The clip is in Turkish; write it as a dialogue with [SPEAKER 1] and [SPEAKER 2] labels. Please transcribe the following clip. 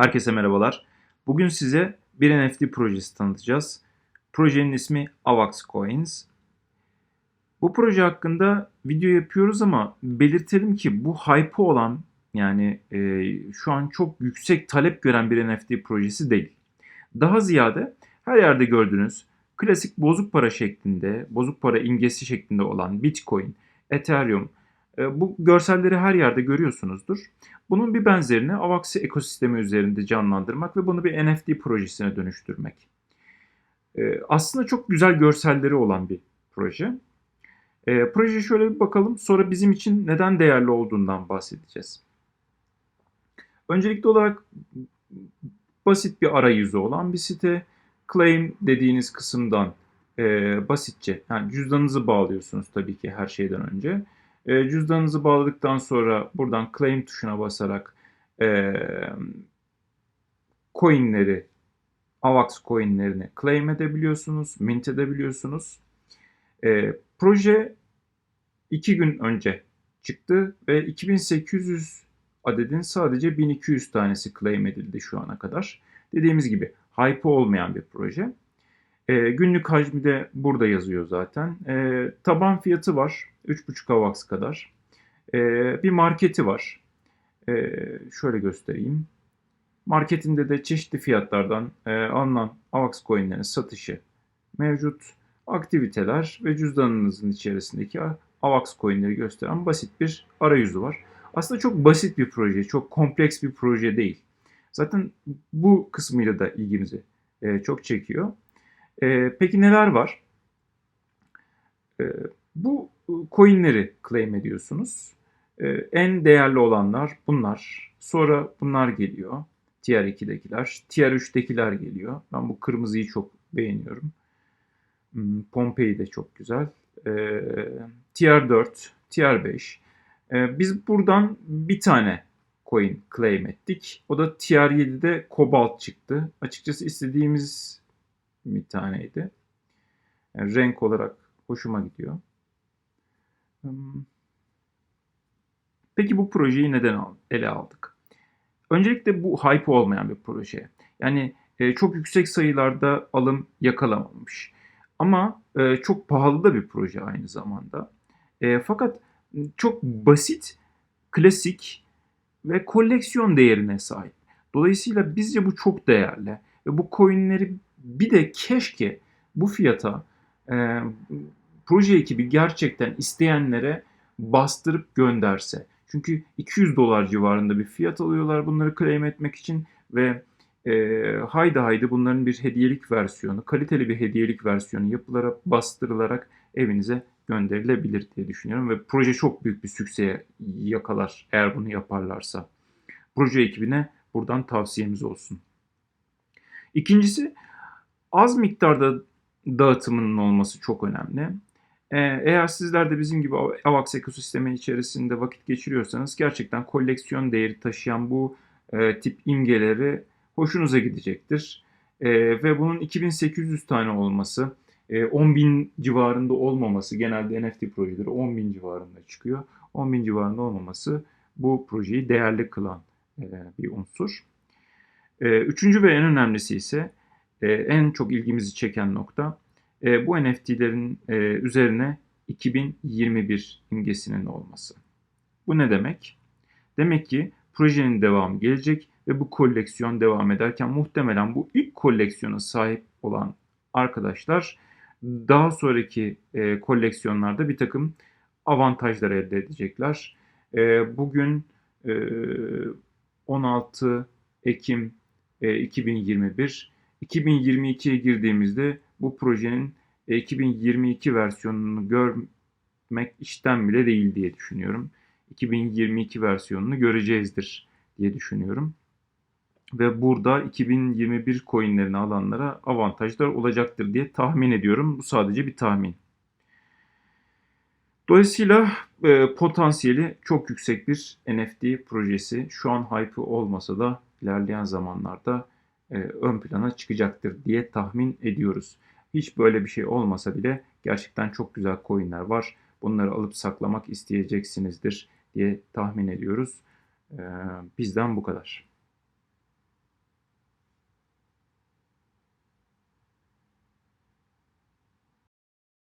[SPEAKER 1] Herkese merhabalar. Bugün size bir NFT projesi tanıtacağız. Projenin ismi Avax Coins. Bu proje hakkında video yapıyoruz ama belirtelim ki bu hype olan yani e, şu an çok yüksek talep gören bir NFT projesi değil. Daha ziyade her yerde gördüğünüz klasik bozuk para şeklinde, bozuk para imgesi şeklinde olan Bitcoin, Ethereum, bu görselleri her yerde görüyorsunuzdur. Bunun bir benzerini Avaxi ekosistemi üzerinde canlandırmak ve bunu bir NFT projesine dönüştürmek. E, aslında çok güzel görselleri olan bir proje. E, proje şöyle bir bakalım. Sonra bizim için neden değerli olduğundan bahsedeceğiz. Öncelikli olarak basit bir arayüzü olan bir site. Claim dediğiniz kısımdan e, basitçe, yani cüzdanınızı bağlıyorsunuz tabii ki her şeyden önce. E, cüzdanınızı bağladıktan sonra buradan claim tuşuna basarak e, coinleri, AVAX coinlerini claim edebiliyorsunuz, mint edebiliyorsunuz. E, proje iki gün önce çıktı ve 2800 adedin sadece 1200 tanesi claim edildi şu ana kadar. Dediğimiz gibi hype olmayan bir proje. E, günlük hacmi de burada yazıyor zaten. E, taban fiyatı var. 3.5 AVAX kadar. E, bir marketi var. E, şöyle göstereyim. Marketinde de çeşitli fiyatlardan e, alınan AVAX coinlerin satışı mevcut. Aktiviteler ve cüzdanınızın içerisindeki AVAX coinleri gösteren basit bir arayüzü var. Aslında çok basit bir proje, çok kompleks bir proje değil. Zaten bu kısmıyla da ilgimizi e, çok çekiyor. E, peki neler var? E, bu coinleri claim ediyorsunuz. E, en değerli olanlar bunlar. Sonra bunlar geliyor. Tier 2'dekiler. Tier 3'tekiler geliyor. Ben bu kırmızıyı çok beğeniyorum. Hmm, Pompei de çok güzel. E, tier 4, Tier 5. E, biz buradan bir tane coin claim ettik. O da Tier 7'de Cobalt çıktı. Açıkçası istediğimiz bir taneydi. Yani renk olarak hoşuma gidiyor. Hmm. Peki bu projeyi neden ele aldık? Öncelikle bu hype olmayan bir proje. Yani e, çok yüksek sayılarda alım yakalamamış. Ama e, çok pahalı da bir proje aynı zamanda. E, fakat çok basit, klasik ve koleksiyon değerine sahip. Dolayısıyla bizce bu çok değerli. Ve bu coinleri bir de keşke bu fiyata e, proje ekibi gerçekten isteyenlere bastırıp gönderse. Çünkü 200 dolar civarında bir fiyat alıyorlar bunları claim etmek için ve e, haydi haydi bunların bir hediyelik versiyonu, kaliteli bir hediyelik versiyonu yapılarak, bastırılarak evinize gönderilebilir diye düşünüyorum. Ve proje çok büyük bir sükseye yakalar eğer bunu yaparlarsa. Proje ekibine buradan tavsiyemiz olsun. İkincisi az miktarda dağıtımının olması çok önemli. Ee, eğer sizler de bizim gibi AVAX ekosistemi içerisinde vakit geçiriyorsanız gerçekten koleksiyon değeri taşıyan bu e, tip imgeleri hoşunuza gidecektir. E, ve bunun 2800 tane olması, e, 10.000 civarında olmaması, genelde NFT projeleri 10.000 civarında çıkıyor. 10.000 civarında olmaması bu projeyi değerli kılan e, bir unsur. E, üçüncü ve en önemlisi ise e, en çok ilgimizi çeken nokta e, bu NFT'lerin e, üzerine 2021 imgesinin olması. Bu ne demek? Demek ki projenin devamı gelecek ve bu koleksiyon devam ederken muhtemelen bu ilk koleksiyona sahip olan arkadaşlar daha sonraki e, koleksiyonlarda bir takım avantajlar elde edecekler. E, bugün e, 16 Ekim e, 2021 2022'ye girdiğimizde bu projenin 2022 versiyonunu görmek işten bile değil diye düşünüyorum. 2022 versiyonunu göreceğizdir diye düşünüyorum. Ve burada 2021 coinlerini alanlara avantajlar olacaktır diye tahmin ediyorum. Bu sadece bir tahmin. Dolayısıyla e, potansiyeli çok yüksek bir NFT projesi. Şu an hype olmasa da ilerleyen zamanlarda e, ön plana çıkacaktır diye tahmin ediyoruz. Hiç böyle bir şey olmasa bile gerçekten çok güzel coinler var. Bunları alıp saklamak isteyeceksinizdir diye tahmin ediyoruz. E, bizden bu kadar.